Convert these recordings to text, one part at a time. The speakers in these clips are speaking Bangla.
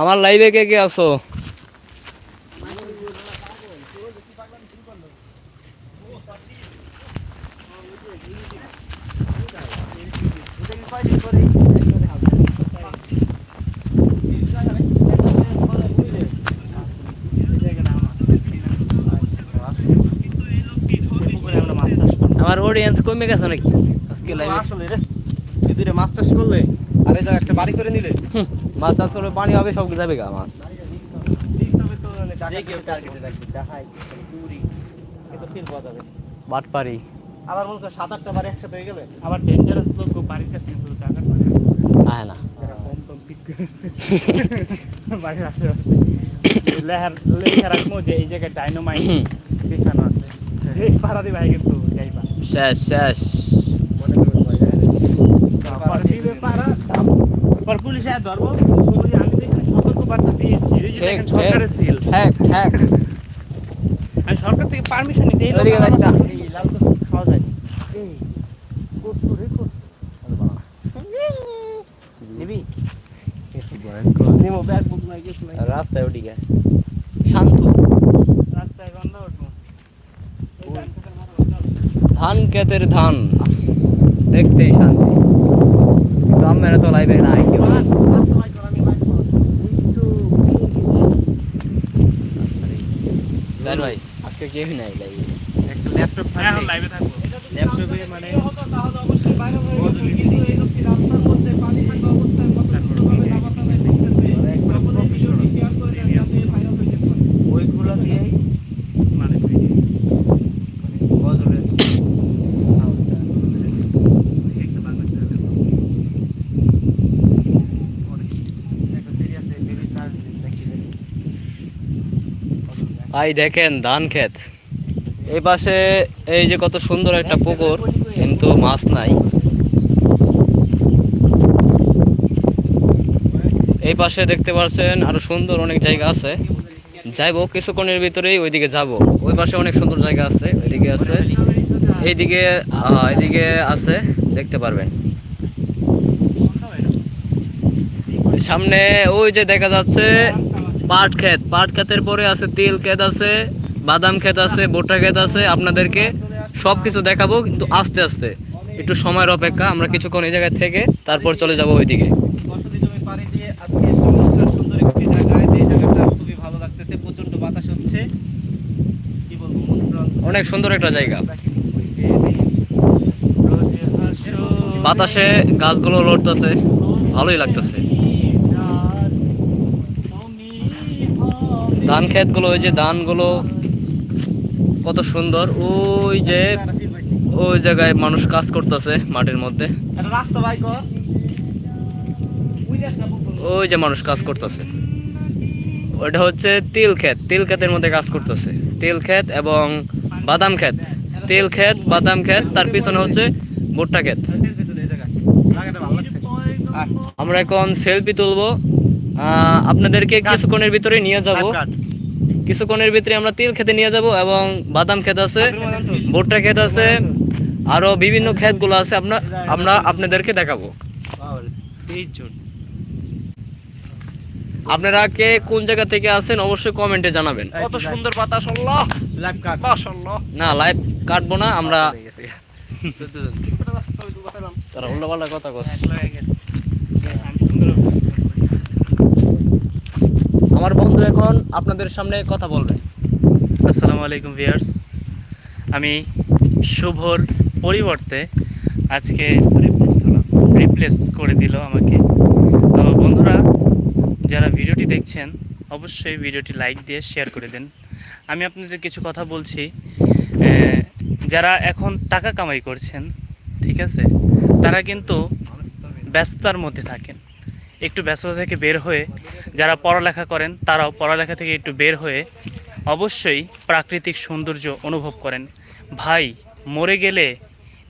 আমার লাইভে কে কে আছো? আমার অডিয়েন্স কমে গেছে নাকি? আজকে লাইভে আসলে রে মাছ চাষ করলে আর জায়গায় একটা বাড়ি করে নিলে। মাছ চাষ করবে পানি হবে সব যাবে গা মাছ। বাটপারি আবার মনে করো সাত আটটা বাড়ি একসাথে হয়ে গেলে? আবার ডেঞ্জারাস লোক বাড়ির কাছে করে আহে না। বাড়ির আশেপাশে। লেহার লেখা রাখব যে এই জায়গায় ডাইনোমাইট বিছানো আছে। যে পাড়া দিবা কিন্তু যাইবা। শেষ শেষ। মনে পাড়া তারপর পুলিশ আর ধরবো। আমি দেখি সতর্ক বার্তা দিয়েছি। এই যে দেখেন সরকারের সিল হ্যাক হ্যাক আমি সরকার থেকে পারমিশন নিয়েছি এই ওদিকে লাল কচু খাওয়া এই, রে কচু। নিবি? নিবো, ব্যাগ বুক নাই, কিছু নাই। রাস্তায় ওদিকে। শান্ত। রাস্তায় গন্ধ উঠবো। ধান ক্ষেতের ধান। দেখতেই শান্তি। কিন্তু আমরা তো লাইভে নাই কেউ স্যার ভাই আজকে কেউই নাই লাইভে একটা ল্যাপটপ থাকব। ল্যাপটপে মানে ওইগুলো দিয়েই মানে গজলের একটা বাংলা ছেলে। একটা সিরিয়াস বেবি চার্জ দেখিলে ভাই, দেখেন ধান ক্ষেত। এই পাশে এই যে কত সুন্দর একটা পুকুর, কিন্তু মাছ নাই। এই পাশে দেখতে পাচ্ছেন আরও সুন্দর অনেক জায়গা আছে। যাইবো, কিছুক্ষণের ভিতরেই ওইদিকে যাব। ওই পাশে অনেক সুন্দর জায়গা আছে, ওইদিকে আছে। এইদিকে এইদিকে আছে, দেখতে পারবেন। সামনে ওই যে দেখা যাচ্ছে পাট ক্ষেত পাট ক্ষেতের পরে আছে তিল ক্ষেত আছে বাদাম ক্ষেত আছে ভুট্টা ক্ষেত আছে আপনাদেরকে সব কিছু দেখাবো কিন্তু আস্তে আস্তে। একটু সময়ের অপেক্ষা আমরা কিছুক্ষণ এই জায়গায় থেকে তারপর চলে যাব ওইদিকে। অনেক সুন্দর একটা জায়গা। বাতাসে গাছগুলো লড়তেছে ভালোই লাগতেছে। ধান ক্ষেতগুলো ওই যে ধানগুলো কত সুন্দর। ওই যে। ওই জায়গায় মানুষ কাজ করতেছে মাটির মধ্যে। ওই যে মানুষ কাজ করতেছে। ওটা হচ্ছে তিল ক্ষেত। তিল ক্ষেতের মধ্যে কাজ করতেছে। তিল ক্ষেত এবং বাদাম ক্ষেত। তিল ক্ষেত বাদাম ক্ষেত তার পিছনে হচ্ছে ভুট্টা ক্ষেত। আমরা এখন সেলফি তুলবো। আহ, আপনাদেরকে কিছুক্ষণের ভিতরে নিয়ে যাব। কিছুক্ষণের ভিতরে আমরা তিল খেতে নিয়ে যাব এবং বাদাম ক্ষেত আছে? ভুট্টা ক্ষেত আছে আরও বিভিন্ন ক্ষেতগুলো আছে। আমরা আমরা আপনাদেরকে দেখাবো। আপনারা কে কোন জায়গা থেকে আছেন অবশ্যই কমেন্টে জানাবেন। কত সুন্দর বাতাস আল্লাহ! লাইভ কাট। মাশাআল্লাহ! না লাইভ কাটবো না আমরা? তারা উল্টো পাল্টা কথা কস এক লগে গেছে। আমি সুন্দর বুঝতে পারি। আমার বন্ধু এখন আপনাদের সামনে কথা বলবে। আসসালামু আলাইকুম ভিউয়ার্স। আমি শুভর পরিবর্তে আজকে রিপ্লেস করে দিল আমাকে। তো বন্ধুরা, যারা ভিডিওটি দেখছেন, অবশ্যই ভিডিওটি লাইক দিয়ে শেয়ার করে দেন। আমি আপনাদের কিছু কথা বলছি। যারা এখন টাকা কামাই করছেন, ঠিক আছে? তারা কিন্তু ব্যস্ততার মধ্যে থাকেন। একটু ব্যস্ততা থেকে বের হয়ে যারা পড়ালেখা করেন, তারাও পড়ালেখা থেকে একটু বের হয়ে অবশ্যই প্রাকৃতিক সৌন্দর্য অনুভব করেন। ভাই, মরে গেলে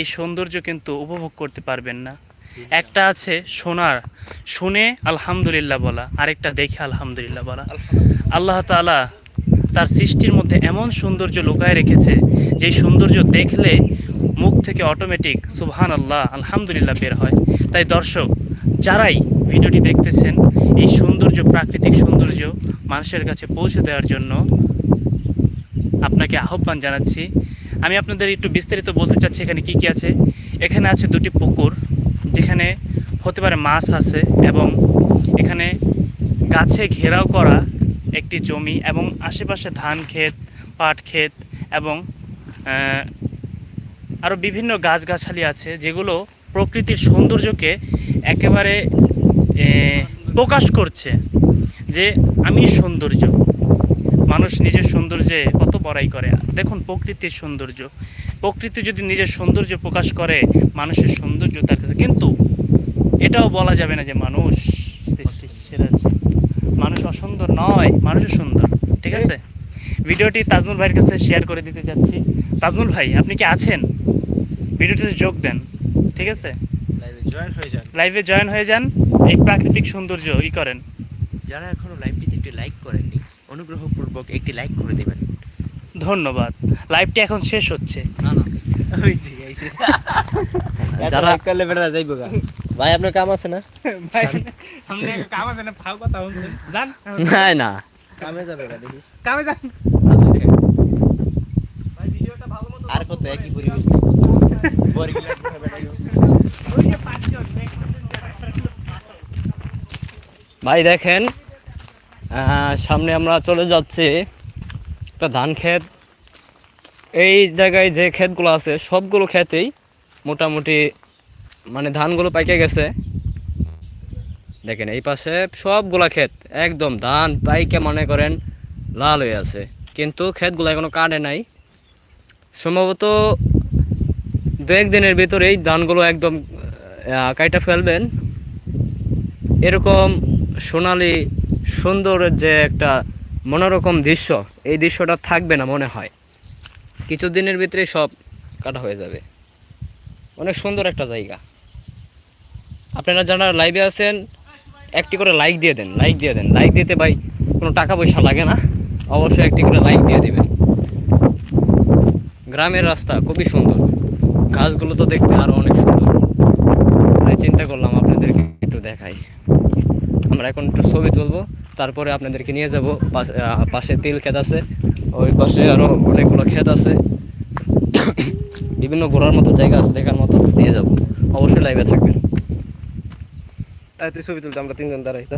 এই সৌন্দর্য কিন্তু উপভোগ করতে পারবেন না। একটা আছে শোনার শুনে আলহামদুলিল্লাহ বলা, আরেকটা দেখে আলহামদুলিল্লাহ বলা। আল্লাহ তাআলা তার সৃষ্টির মধ্যে এমন সৌন্দর্য লুকায় রেখেছে যে সৌন্দর্য দেখলে মুখ থেকে অটোমেটিক সুবহান আল্লাহ আলহামদুলিল্লাহ বের হয়। তাই দর্শক যারাই ভিডিওটি দেখতেছেন, এই সৌন্দর্য, প্রাকৃতিক সৌন্দর্য মানুষের কাছে পৌঁছে দেওয়ার জন্য আপনাকে আহ্বান জানাচ্ছি। আমি আপনাদের একটু বিস্তারিত বলতে চাচ্ছি, এখানে কি কি আছে? এখানে আছে দুটি পুকুর, যেখানে হতে পারে মাছ আছে এবং এখানে গাছে ঘেরাও করা একটি জমি এবং আশেপাশে ধান ক্ষেত, পাট ক্ষেত এবং আরও বিভিন্ন গাছগাছালি আছে, যেগুলো প্রকৃতির সৌন্দর্যকে একেবারে প্রকাশ করছে যে আমি সৌন্দর্য। মানুষ নিজের সৌন্দর্যে কত বড়াই করে। দেখুন, প্রকৃতির সৌন্দর্য। প্রকৃতি যদি নিজের সৌন্দর্য প্রকাশ করে, মানুষের সৌন্দর্য তার কাছে। কিন্তু এটাও বলা যাবে না যে মানুষ মানুষ অসুন্দর নয় মানুষও সুন্দর। ঠিক আছে? ভিডিওটি তাজমুল ভাইয়ের কাছে শেয়ার করে দিতে চাচ্ছি। তাজমুল ভাই, আপনি কি আছেন? ভিডিওটিতে যোগ দেন। ঠিক আছে? জয়েন হয়ে যান। লাইভে জয়েন হয়ে যান এই প্রাকৃতিক সৌন্দর্য ই করেন। যারা এখনও লাইভটিতে একটি লাইক করেননি অনুগ্রহপূর্বক একটি লাইক করে দেবেন। ধন্যবাদ। লাইভটি এখন শেষ হচ্ছে। না না ওই ঠিক আছে যাইবো গা। ভাই আপনার কাম আছে না? ভাই আমনে কাম আছে না ফাও আর কত একই পরিবেশ ভাই, দেখেন সামনে আমরা চলে যাচ্ছি একটা ধান ক্ষেত। এই জায়গায় যে ক্ষেতগুলো আছে, সবগুলো ক্ষেতেই মোটামুটি মানে ধানগুলো পাইকে গেছে। দেখেন, এই পাশে সবগুলা ক্ষেত একদম ধান পাইকে মনে করেন লাল হয়ে আছে। কিন্তু ক্ষেতগুলো এখনও কাটে নাই। সম্ভবত দু একদিনের ভিতরেই ধানগুলো একদম কাইটা ফেলবেন। এরকম সোনালি সুন্দর যে একটা মনোরকম দৃশ্য, এই দৃশ্যটা থাকবে না মনে হয়। কিছু দিনের ভিতরে সব কাটা হয়ে যাবে। অনেক সুন্দর একটা জায়গা। আপনারা যারা লাইভে আছেন, একটি করে লাইক দিয়ে দেন লাইক দিয়ে দেন। লাইক দিতে ভাই কোনো টাকা পয়সা লাগে না। অবশ্যই একটি করে লাইক দিয়ে দেবেন। গ্রামের রাস্তা খুবই সুন্দর। গাছগুলো তো দেখতে আরও অনেক সুন্দর। তাই চিন্তা করলাম আপনাদেরকে একটু দেখাই। আমরা এখন একটু ছবি তুলবো তারপরে আপনাদেরকে নিয়ে যাব। পাশে তিল ক্ষেত আছে ওই পাশে আরও অনেকগুলো ক্ষেত আছে। বিভিন্ন ঘোরার মতো জায়গা আছে দেখার মতো নিয়ে যাব। অবশ্যই লাইভে থাকবেন। তুই ছবি তুলতে আমরা তিনজন দাঁড়াই তো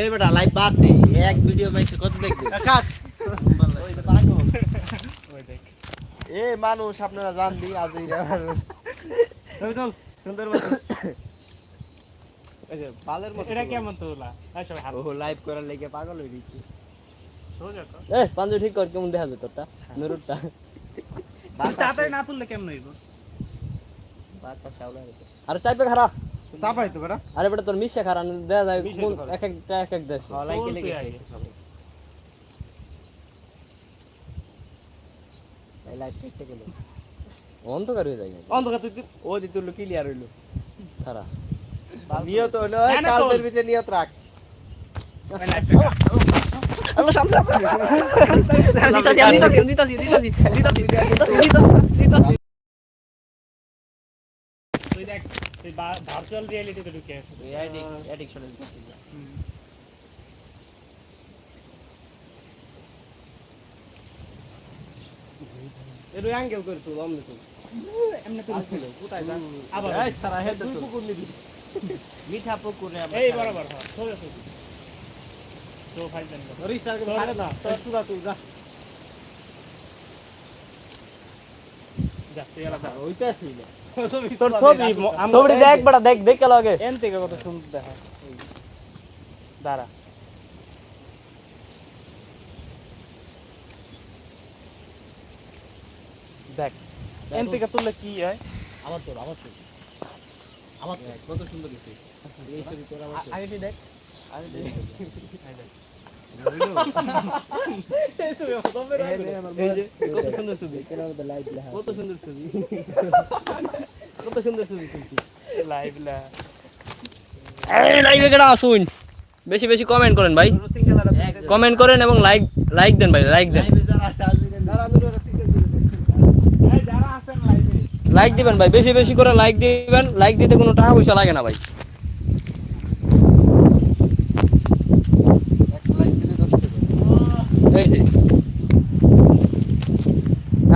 এই বেটা লাইভ বাদ দে এক ভিডিও পাইছে কত দেখবে? এ মানুষ আপনারা জান দি আজ এই সুন্দর যে বালের মতো এটা কেমন তোলা ও লাইভ করার লেগে পাগল হয়ে গেছে। এ পাঞ্জু ঠিক কর কেমন দেখা যায় তোরটা? মেরুরটা তাড়াতাড়ি না তুললে কেমন হইব? আরে চাইপে খারাপ চাপাই তো বেটা। আরে বেটা তোর মিশা খারাপ দেখা যায় কোন। এক একটা এক এক দেশ এই গেল। অন্ধকার হয়ে যায় অন্ধকার তুই ও দি তুললো ক্লিয়ার হইল। খারাপ নিয়ত না, কালদের ভিতরে নিয়ত রাখ। আল্লাহ সামনে দিতাছি আমি দিতাছি দিতাছি দিতাছি দিতাছি দিতাছি দিতাছি তুই দেখ তুই ভার্চুয়াল রিয়েলিটিতে ঢুকে আছিস। অ্যাডিকশনের এর অ্যাঙ্গেল করে তুল অমনে তুল। এমনি আর কোথায় যা আবার। এই সারা হেড তুল। পুকুর নিবি মিঠা পুকুরে এই বরাবর হ্যাঁ সোজা সোজা তো ফাইল দেন রিস্টার করে না তোর যা। যা তুই আলাদা ওইটা ছিল তোর ছবি আমরা দেখ বেটা দেখ দেখ কেন এন থেকে কত সুন্দর দেখা। দাঁড়া। দেখ এন থেকে তুললে কি হয়? আমার তোর আমার তোর। আবার কত সুন্দর গেছে আগে দেখ। এই যে, কত সুন্দর ছবি। কত সুন্দর ছবি। কত সুন্দর ছবি লাইভ লা। লাইভে কেডা আসুন? বেশি বেশি কমেন্ট করেন ভাই। কমেন্ট করেন এবং লাইক লাইক দেন ভাই লাইক দেন যারা আছেন লাইভে লাইক দিবেন ভাই বেশি বেশি করে লাইক দিবেন। লাইক দিতে কোনো টাকা পয়সা লাগে না ভাই।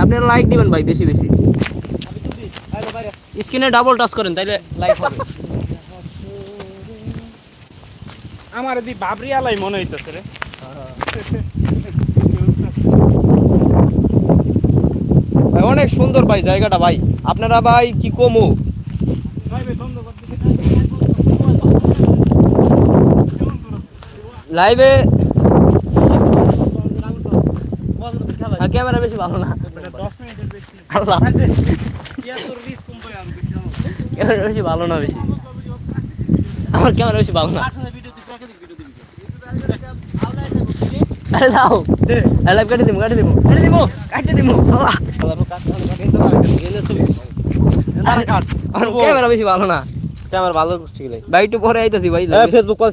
আপনারা লাইক দিবেন ভাই বেশি বেশি। স্ক্রিনে ডাবল টাচ করেন তাইলে লাইক হবে। আমার দি বাবরি আলাই মনে হইতেছে রে। ভাই অনেক সুন্দর ভাই জায়গাটা ভাই। আপনারা ভাই কি কমু? লাইভে? ক্যামেরা বেশি ভালো না। ক্যামেরা বেশি ভালো না বেশি। আমার ক্যামেরা বেশি ভালো না। আরে দাও লাইভ কাটি দিমু কাটি দিমু। কাটি দিমু। কাটি আমার ক্যামেরা বেশি ভালো না। ক্যামেরা ভালো ভাই একটু পরে আইতাছি ভাই। Facebook call